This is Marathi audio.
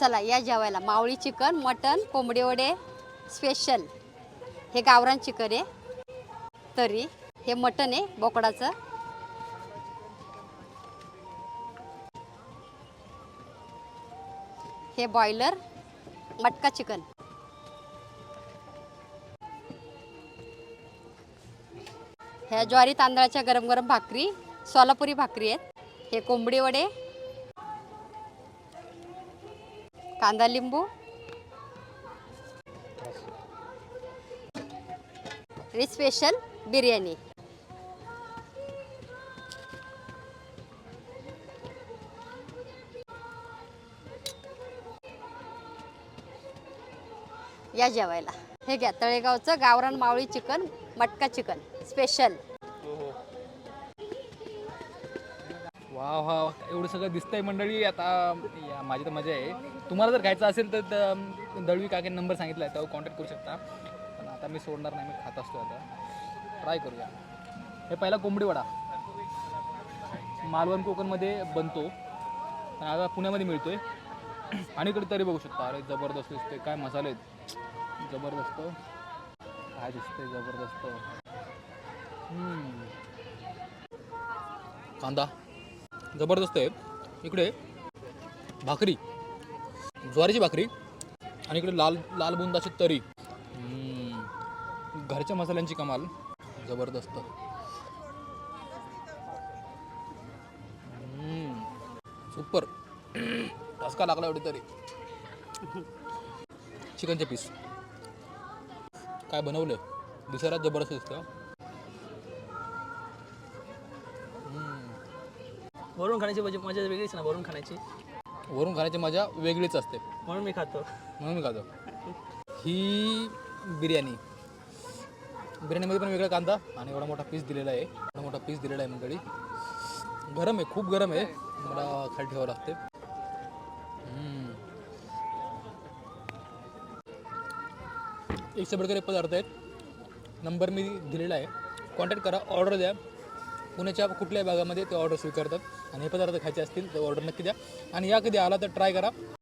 चला या जेवायला. मावळी चिकन मटन कोंबडी वडे स्पेशल हे गावरान चिकन आहे. तरी हे मटन आहे बोकडाचं. हे बॉयलर मटका चिकन. ह्या ज्वारी तांदळाच्या गरम गरम भाकरी सोलापुरी भाकरी आहेत. हे कोंबडी वडे कांदा लिंबू. आणि स्पेशल बिर्याणी. या जेवायला. हे घ्या तळेगावचं गावरान मावळी चिकन मटका चिकन स्पेशल हा हा एवढं सगळं दिसतंय मंडळी. आता या माझी तर मजा आहे. तुम्हाला जर खायचं असेल तर द- दळवी काके नंबर सांगितला आहे त्यावर कॉन्टॅक्ट करू शकता. पण आता मी सोडणार नाही मी खात असतो आता. ट्राय करूया. हे पहिला कोंबडी वडा. मालवण कोकणमध्ये बनतो. पण आता पुण्यामध्ये मिळतोय. आणि इकडे तरी बघू शकता. अरे जबरदस्त दिसतोय. काय मसाले आहेत. जबरदस्त. काय दिसतंय जबरदस्त. हम्म. कांदा. जबरदस्त आहे. इकडे भाकरी ज्वारीची भाकरी आणि इकडे लाल लाल बुंदाची तरी. घरच्या मसाल्यांची कमाल. जबरदस्त. सुपर ठसका लागला एवढी तरी. चिकनचे पीस. काय बनवलं दिसायला जबरदस्त दिसतं वरून खाण्याची मजा मजा वेगळीच ना वरून खाण्याची? वरून खाण्याची मजा वेगळीच असते. म्हणून मी खातो. म्हणून मी खातो. ही बिर्याणी. बिर्याणीमध्ये पण वेगळा कांदा आणि एवढा मोठा पीस दिलेला आहे. एवढा मोठा पीस दिलेला आहे मंडळी. गरम आहे खूप गरम आहे. मला खाली ठेवावं लागते. एकशे प्रकारे पदार्थ आहेत. नंबर मी दिलेला आहे. कॉन्टॅक्ट करा ऑर्डर द्या. पुण्याच्या कुठल्याही भागामध्ये ते ऑर्डर स्वीकारतात. आणि हे पदार्थ खायचे असतील तर ऑर्डर नक्की द्या. आणि या कधी आला तर ट्राय करा.